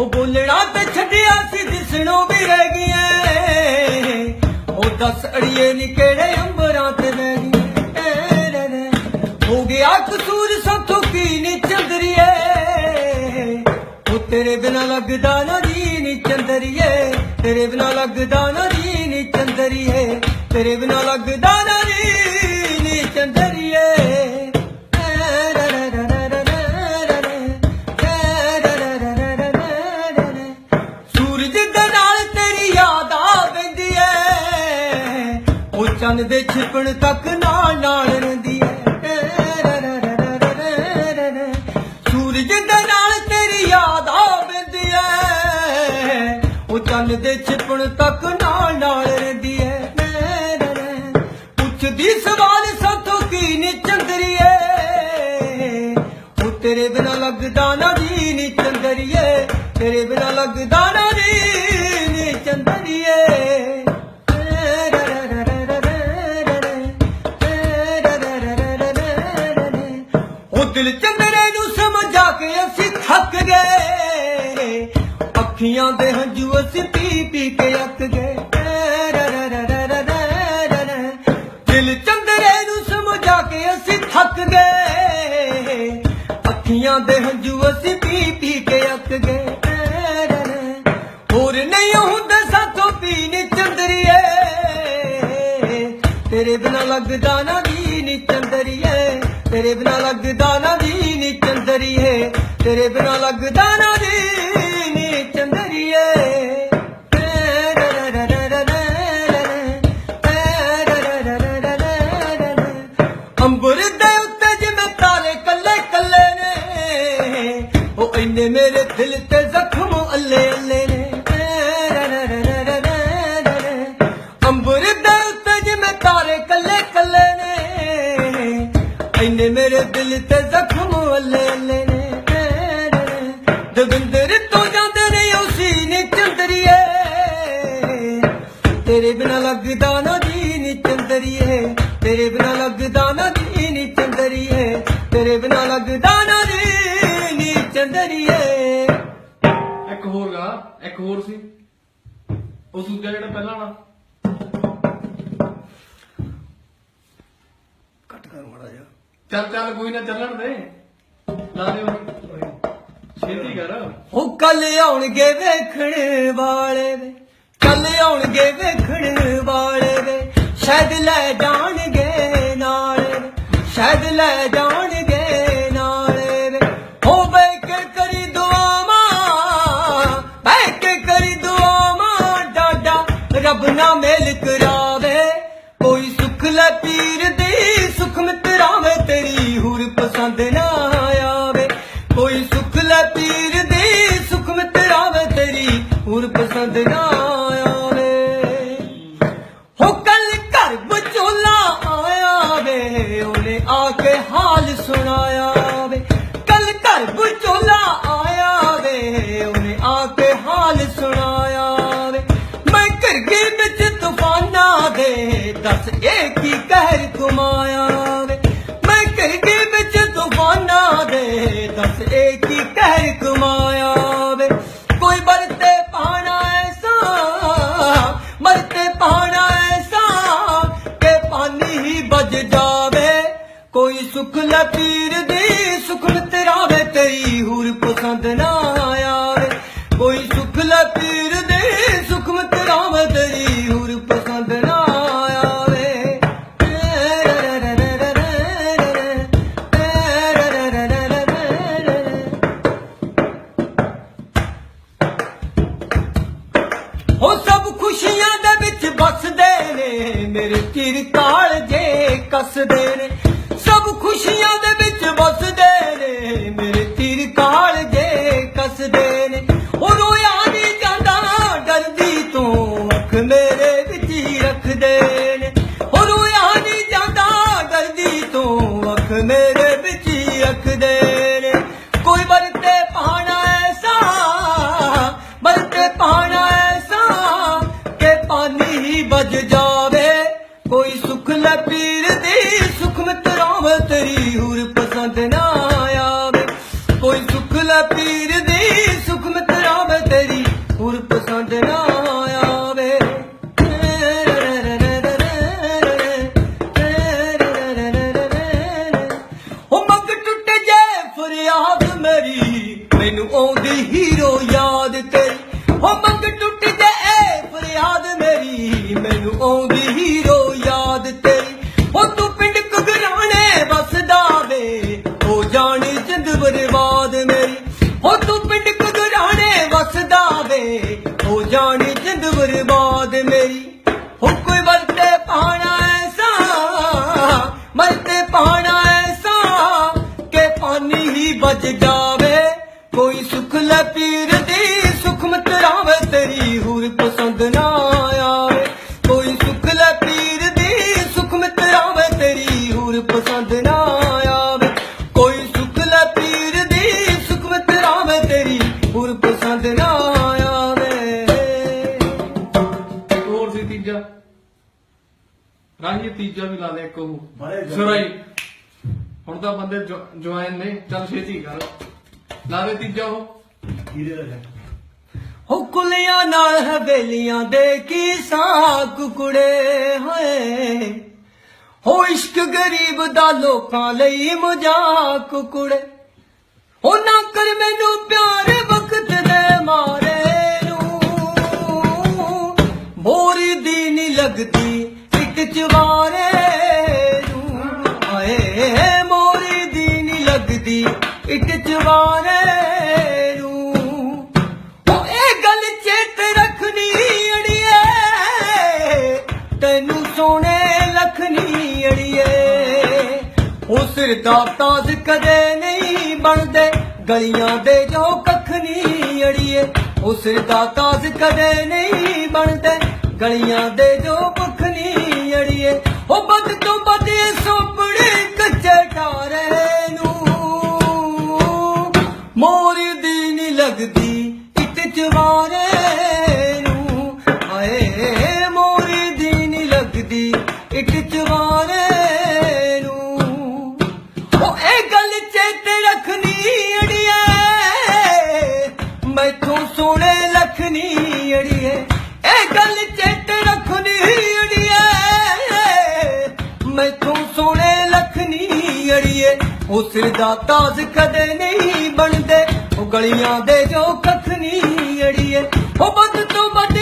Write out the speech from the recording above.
ਉਹ ਬੋਲਣਾ ਤੇ ਛੱਡਿਆ ਸੀ, ਦਿਸਣੋਂ ਵੀ ਰਹਿ ਗਈਆਂ। ਉਹ ਦੱਸ ਅੜੀਏ ਨੀ ਕਿਹੜੇ ਅੰਬਰਾਂ ਤੇ ਬਹਿ ਗਈਆਂ ਹੋ ਗਿਆ ਕਸੂਰ ਸਾਥੋਂ ਕੀ ਨੀ ਚੰਦਰੀਏ। ਉਹ ਤੇਰੇ ਬਿਨਾ ਲੱਗਦਾ ਨਾ ਜੀ ਨੀ ਚੰਦਰੀਏ। ਤੇਰੇ ਬਿਨਾ ਲੱਗਦਾ ਨਾ ਜੀ ਨੀ ਚੰਦਰੀਏ। ਤੇਰੇ ਬਿਨਾ ਲੱਗਦਾ ਚੰਨ ਦੇ ਛਿਪਣ ਤੱਕ ਨਾਲ ਨਾਲ ਰਹਿੰਦੀ ਐ। ਸੂਰਜ ਦੇ ਨਾਲ ਤੇਰੀ ਯਾਦ ਆ ਐ। ਉਹ ਚੰਨ ਦੇ ਛਿਪਣ ਤੱਕ ਨਾਲ ਨਾਲ ਰਹਿੰਦੀ ਐ। ਪੁੱਛਦੀ ਸਵਾਲ, ਸਾਥੋਂ ਕੀ ਨੀ ਚੰਦਰੀਏ ਉਹ ਤੇਰੇ ਬਿਨਾ ਲੱਗਦਾ ਨਾ ਜੀ ਨੀ ਚੰਦਰੀਏ ਤੇਰੇ ਬਿਨਾ ਲੱਗਦਾ ਦਿਲ ਚੰਦਰੇ ਨੂੰ ਸਮਝਾ ਕੇ ਅਸੀਂ ਥੱਕ ਗਏ। ਅੱਖੀਆਂ ਦੇ ਹੰਝੂ ਅਸੀਂ ਪੀ ਪੀ ਕੇ ਅੱਕ ਗਏ। ਦਿਲ ਚੰਦਰੇ ਨੂੰ ਸਮਝਾ ਕੇ ਅਸੀਂ ਥੱਕ ਗਏ। ਅੱਖੀਆਂ ਦੇ ਹੰਝੂ ਅਸੀਂ ਪੀ ਪੀ ਕੇ ਅੱਕ ਗਏ। ਹੋਰ ਨਹੀਂ ਹੁੰਦਾ ਸਾਥੋਂ ਪੀ ਨੀ ਚੰਦਰੀਏ। ਤੇਰੇ ਬਿਨਾ ਲੱਗਦਾ ਨਾ ਵੀ ਨੀ ਚੰਦਰੀਏ। ਤੇਰੇ ਬਿਨਾ ਲੱਗਦਾ ਨਾ ਦੀ ਨੀ ਚੰਦਰੀਏ ਤੇਰੇ ਬਿਨਾ ਲੱਗਦਾ ਨਾ ਦੀ ਨੀ ਚੰਦਰੀਏ। ਦਿਲ ਤੇ ਜ਼ਖਮ ਅੱਲੇ ਅੱਲੇ ਨੇ ਦਵਿੰਦਰ ਤੋਂ ਜਾਂਦੇ ਨੇ ਉਸੀ ਨੇ ਚੰਦਰੀਏ ਤੇਰੇ ਬਿਨਾ ਲੱਗਦਾ ਨਾ ਜੀ ਨੀ ਚੰਦਰੀਏ ਤੇਰੇ ਬਿਨਾ ਲੱਗਦਾ ਨਾ ਜੀ ਨੀ ਚੰਦਰੀਏ ਤੇਰੇ ਬਿਨਾ ਲੱਗਦਾ ਨਾ ਜੀ ਨੀ ਚੰਦਰੀਏ ਇੱਕ ਹੋਰ ਗਾ ਇੱਕ ਹੋਰ ਸੀ। ਉਹ ਸੂਜਾ ਜਿਹੜਾ ਪਹਿਲਾਂ ਵਾਲਾ। ਕੱਟ ਕਰ ਮੜਾ ਜਾ ਚੱਲ ਚੱਲ ਕੋਈ ਨਾ ਚੱਲਣ ਦੇ। ਲਾ ਦੇ ਛੇਤੀ ਕਰ। ਉਹ ਕੱਲ ਆਉਣਗੇ ਵੇਖਣ ਵਾਲੇ ਵੇ। ਕੱਲ ਆਉਣਗੇ ਵੇਖਣ ਵਾਲੇ ਵੇ। ਸ਼ਾਇਦ ਲੈ ਜਾਣਗੇ ਨਾਲ ਵੇ, ਸ਼ਾਇਦ ਲੈ ਜਾਣ ਪਸੰਦ ਨਾ ਆਵੇ ਹੋ ਕੱਲ ਘਰ ਬਚੋਲਾ ਆਇਆ ਵੇ, ਉਹਨੇ ਆ ਕੇ ਹਾਲ ਸੁਣਾਇਆ ਵੇ। ਕੱਲ ਘਰ ਬਚੋਲਾ ਆਇਆ ਵੇ, ਉਹਨੇ ਆ ਕੇ ਹਾਲ ਸੁਣਾਇਆ ਵੇ। ਮੈਂ ਘਰ ਗਈ ਵਿੱਚ ਤੂਫਾਨਾਂ ਦੇ, ਦੱਸ ਇਹ ਕੀ ਕਹਿਰ ਕਮਾਇਆ ਕੋਈ ਸੁਖ ਲਪੀਰ ਦੀ ਸੁਖ ਤੇਰਾਵੇ ਤੇਰੀ ਹੂਰ ਪਸੰਦ ਨਾ ਆਵੇ ਕੋਈ ਸੁਖ ਪੀਰ ਦੀ ਸੁਖ ਤੇਰਾਵੇ ਤੇਰੀ ਹੂਰ ਪਸੰਦ ਨਾ ਆਵੇ ਹੋ ਸਭ ਖੁਸ਼ੀਆਂ ਦੇ ਵਿੱਚ ਬਸਦੇ ਨੇ, ਮੇਰੇ ਤੀਰ ਕਾਲ ਜੇ ਕੱਸਦੇ ਨੇ। ਖੁਸ਼ੀਆਂ ਦੇ ਵਿੱਚ ਵੱਸਦੇ ਨੇ, ਮੇਰੇ ਤੀਰ ਕਾਲ ਜੇ ਕੱਸਦੇ ਨੇ। ਉਹ ਰੋਇਆ ਨਹੀਂ ਜਾਂਦਾ, ਡਰਦੀ ਤੋਂ ਅੱਖ ਮੇਰੇ ਵਿੱਚ ਹੀ ਰੱਖਦੇ ਨੇ। ਉਹ ਰੋਇਆ ਨਹੀਂ ਜਾਂਦਾ, ਡਰਦੀ ਤੋਂ ਅੱਖ ਮੇਰੇ ਵਿੱਚ ਹੀ ਰੱਖਦੇ ਕੋਈ ਸੁਖ ਲੈ ਤੇਰੀ ਪਸੰਦ ਨਾ ਕੋਈ ਸੁਖ ਲੈ ਪੀਰ ਦੀ ਸੁਖ ਮਿੱਤਰਾ ਤੇਰੀ, ਹੋਰ ਪਸੰਦ ਨਾ ਆਵੇ। ਉਹ ਮੰਗ ਟੁੱਟ ਜਾਏ ਫਰਿਆਦ ਮੇਰੀ, ਮੈਨੂੰ ਆਉਂਦੀ ਹੀਰੋ ਹੂਰ ਪਸੰਦ ਨਾ ਆਵੇ। ਕੋਈ ਸੁਖ ਲੈ ਪੀਰ ਦੀ ਸੁਖ ਮਤਰਾਵੇ ਤੇਰੀ ਹੂਰ ਪਸੰਦ ਨਾ ਆਵੇ। ਕੋਈ ਸੁਖ ਲੈ ਪੀਰ ਦੀ ਸੁਖ ਮਤਰਾਵੇ ਤੇਰੀ ਹੂਰ ਪਸੰਦ ਨਾ ਆਵੇ। ਹੋਰ ਸੀ ਤੀਜਾ। ਰਾਂਝੀ ਤੀਜਾ ਵੀ ਲਾ ਦੇ ਇੱਕ ਉਹ। ਸੁਰਾਈ ਹੁਣ ਤਾਂ ਬੰਦੇ ਜੁਆਇਨ ਨੇ। ਚੱਲ ਛੇਤੀ ਕਰ। ਲਾ ਦੇ ਤੀਜਾ ਉਹ। ਕੀੜੇ ਦਾ ਹੈ ਹੋ ਕੁਲੀਆਂ ਨਾਲ ਹਵੇਲੀਆਂ ਦੇ ਕੀ ਸਾਂ ਕੁੜੇ ਹੋਏ? ਹੋ ਇਸ਼ਕ ਗਰੀਬ ਦਾ ਲੋਕਾਂ ਲਈ ਮਜ਼ਾਕ ਕੁੜੇ। ਹੋ ਨਾ ਕਰ ਮੈਨੂੰ ਪਿਆਰ ਵਕਤ ਦੇ ਮਾਰੇ ਨੂੰ। ਬੋਰੀ ਦੀ ਨਹੀਂ ਲੱਗਦੀ ਇੱਕ ਚਵਾਰੇ ਨੂੰ। ਆਏ, ਮੋਰੀ ਦੀ ਨਹੀਂ ਲੱਗਦੀ ਇੱਕ ਚਵਾਰੇ ਤੈਨੂੰ ਸੋਹਣੇ ਲਖਣੀ ਅੜੀਏ। ਉਹ ਸਿਰ ਦਾ ਤਾਜ ਕਦੇ ਨਹੀਂ ਬਣਦੇ, ਗਲੀਆਂ ਦੇ ਜੋ ਕੱਖ ਨਹੀਂ ਅੜੀਏ। ਉਹ ਸਿਰ ਦਾ ਤਾਜ ਕਦੇ ਨਹੀਂ ਬਣਦੇ, ਗਲੀਆਂ ਦੇ ਜੋ ਕੱਖ ਅੜੀਏ। ਉਹ ਬਦ ਤੋਂ ਬਦ ਸੋਪੜੇ ਕੱਚੇ ਟਾਰੇ ਨੂੰ। ਮੋਰ ਦੀ ਨੀ ਲੱਗਦੀ ਇੱਕ ਚਵਾਰੇ ਅੜੀਏ ਉਹ ਦਾ ਤਾਜ ਕਦੇ ਨਹੀਂ ਬਣਦੇ। ਉਹ ਗਲੀਆਂ ਦੇ ਜੋ ਕੱਖ ਨਹੀਂ ਅੜੀਏ। ਉਹ ਵੱਧ ਤੋਂ ਵੱਧ